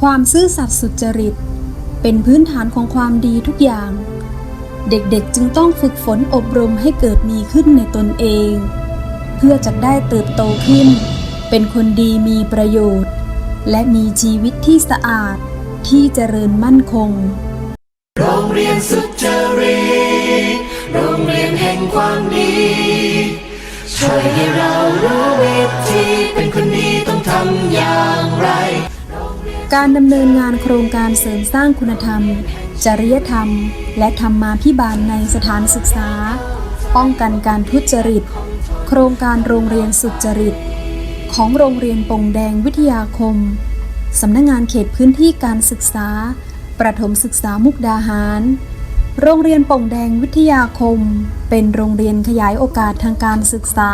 ความซื่อสัตย์สุจริต เป็นพื้นฐานของความดีทุกอย่าง เด็กๆจึงต้องฝึกฝนอบรมให้เกิดมีขึ้นในตนเอง เพื่อจะได้เติบโตขึ้น เป็นคนดีมีประโยชน์ และมีชีวิตที่สะอาดที่เจริญมั่นคง โรงเรียนสุจริตโรงเรียนแห่งความดีช่วยให้เรารู้วิธีเป็นคนดีต้องทำอย่างไร การดำเนินงานโครงการเสริมสร้างคุณธรรม จริยธรรม และธรรมาภิบาลในสถานศึกษา ป้องกันการทุจริต โครงการโรงเรียนสุจริต ของโรงเรียนปงแดงวิทยาคม สำนักงงานเขตพื้นที่การศึกษา ประถมศึกษามุกดาหาร โรงเรียนปงแดงวิทยาคม เป็นโรงเรียนขยายโอกาสทางการศึกษา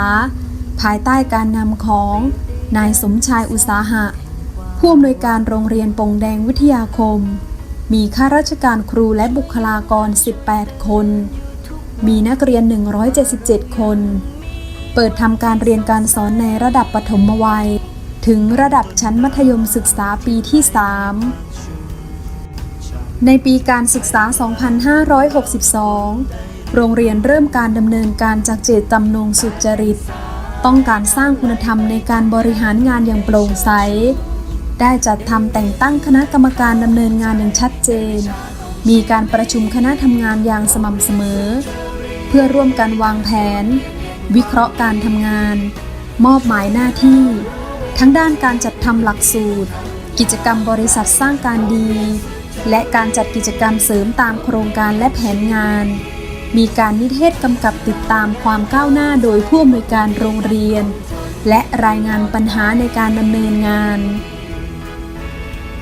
ภายใต้การนำของนายสมชายอุตสาหะ ผู้อำนวยการโรงเรียนปงแดงวิทยาคม มีข้าราชการครูและบุคลากร 18 คน มีนักเรียน 177 คน เปิดทำการเรียนการสอนในระดับปฐมวัย ถึงระดับชั้นมัธยมศึกษาปีที่ 3 ในปีการศึกษา 2562 โรงเรียนเริ่มการดำเนินการจากเจตจำนงสุจริต ต้องการสร้างคุณธรรมในการบริหารงานอย่างโปร่งใส ได้จัดทำแต่งตั้งคณะกรรมการดำเนินงานอย่างชัดเจน มีการประชุมคณะทำงานอย่างสม่ำเสมอ เพื่อร่วมกันวางแผน วิเคราะห์การทำงาน มอบหมายหน้าที่ ทั้งด้านการจัดทำหลักสูตร กิจกรรมบริษัทสร้างการดี และการจัดกิจกรรมเสริมตามโครงการและแผนงาน มีการนิเทศกำกับติดตามความก้าวหน้าโดยผู้อำนวยการโรงเรียน และรายงานปัญหาในการดำเนินงาน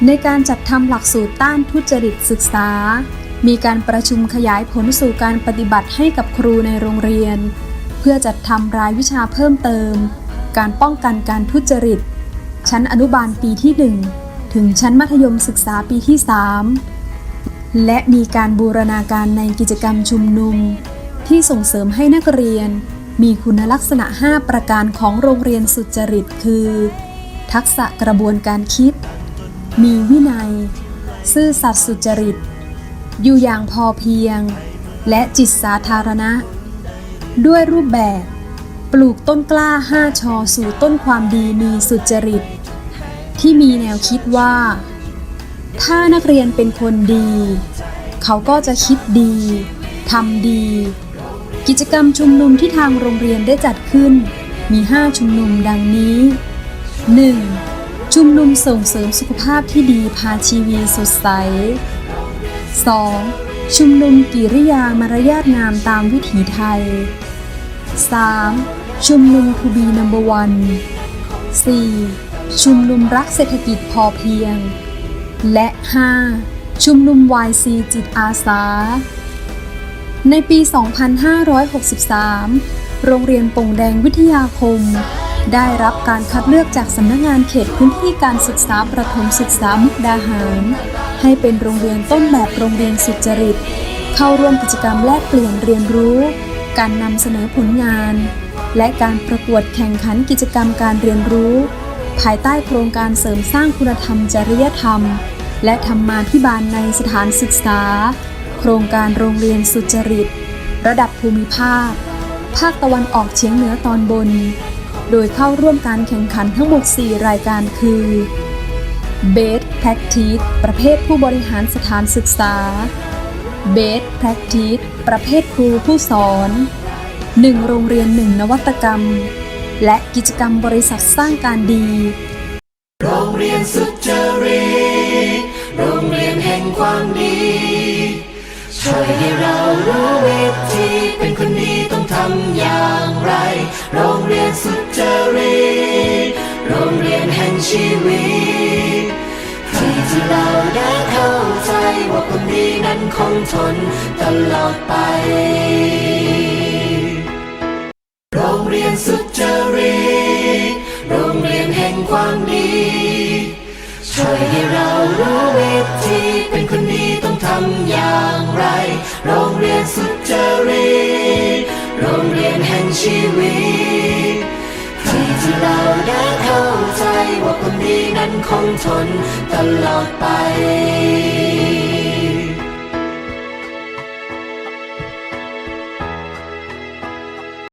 ในการจัดทำหลักสูตรต้านทุจริตศึกษา มีการประชุมขยายผลสู่การปฏิบัติให้กับครูในโรงเรียน เพื่อจัดทำรายวิชาเพิ่มเติม การป้องกันการทุจริต ชั้นอนุบาลปีที่ 1 ถึงชั้นมัธยมศึกษาปีที่ 3 และมีการบูรณาการในกิจกรรมชุมนุม ที่ส่งเสริมให้นักเรียน มีคุณลักษณะ 5 ประการของโรงเรียนสุจริต คือ ทักษะกระบวนการคิด มีวินัย ซื่อสัตย์สุจริต อยู่อย่างพอเพียง และจิตสาธารณะ ด้วยรูปแบบ ปลูกต้นกล้า5ชอสู่ต้นความดีมีสุจริต ที่มีแนวคิดว่า ถ้านักเรียนเป็นคนดี เขาก็จะคิดดีทำดี กิจกรรมชุมนุมที่ทางโรงเรียนได้จัดขึ้น มี 5 ชุมนุมดังนี้ 1. ชุมนุมส่งเสริมสุขภาพที่ดีพาชีวีสดใส 2. ชุมนุมกิริยามารยาทงามตามวิถีไทย 3. ชุมนุมทูบีนัมเบอร์วัน 4. ชุมนุมรักเศรษฐกิจพอเพียง และ 5. ชุมนุม YC จิตอาสา ในปี 2563 โรงเรียนปงแดงวิทยาคม ได้รับการคัดเลือกจากสำนักงานเขตพื้นที่การศึกษาประถมศึกษามุกดาหาร ให้เป็นโรงเรียนต้นแบบโรงเรียนสุจริต เข้าร่วมกิจกรรมแลกเปลี่ยนเรียนรู้ การนำเสนอผลงาน และการประกวดแข่งขันกิจกรรมการเรียนรู้ ภายใต้โครงการเสริมสร้างคุณธรรมจริยธรรม และธรรมาภิบาลในสถานศึกษา โครงการโรงเรียนสุจริต ระดับภูมิภาค ภาคตะวันออกเฉียงเหนือตอนบน โดยเข้าร่วมการแข่งขันทั้งหมด 4 รายการคือ Best Practice ประเภทผู้บริหารสถานศึกษา Best Practice ประเภทครูผู้สอน 1 โรงเรียน 1 นวัตกรรม และกิจกรรมบริษัทสร้างการดี โรงเรียนสุจริตโรงเรียนแห่งความดีช่วยให้เรารู้วิธีเป็นคนดีต้องทำอย่างไร โรงเรียนสุ ชีวิตที่ที่เราได้เข้าใจว่าคนดีนั้นคงทนตลอดไป โรงเรียนสุจริตโรงเรียนแห่งความดีช่วยให้เรารู้วิธีเป็นคนดีต้องทำอย่างไร โรงเรียนสุจริตโรงเรียนแห่งชีวิตที่ที่เราได้ นคงทนตลอดไป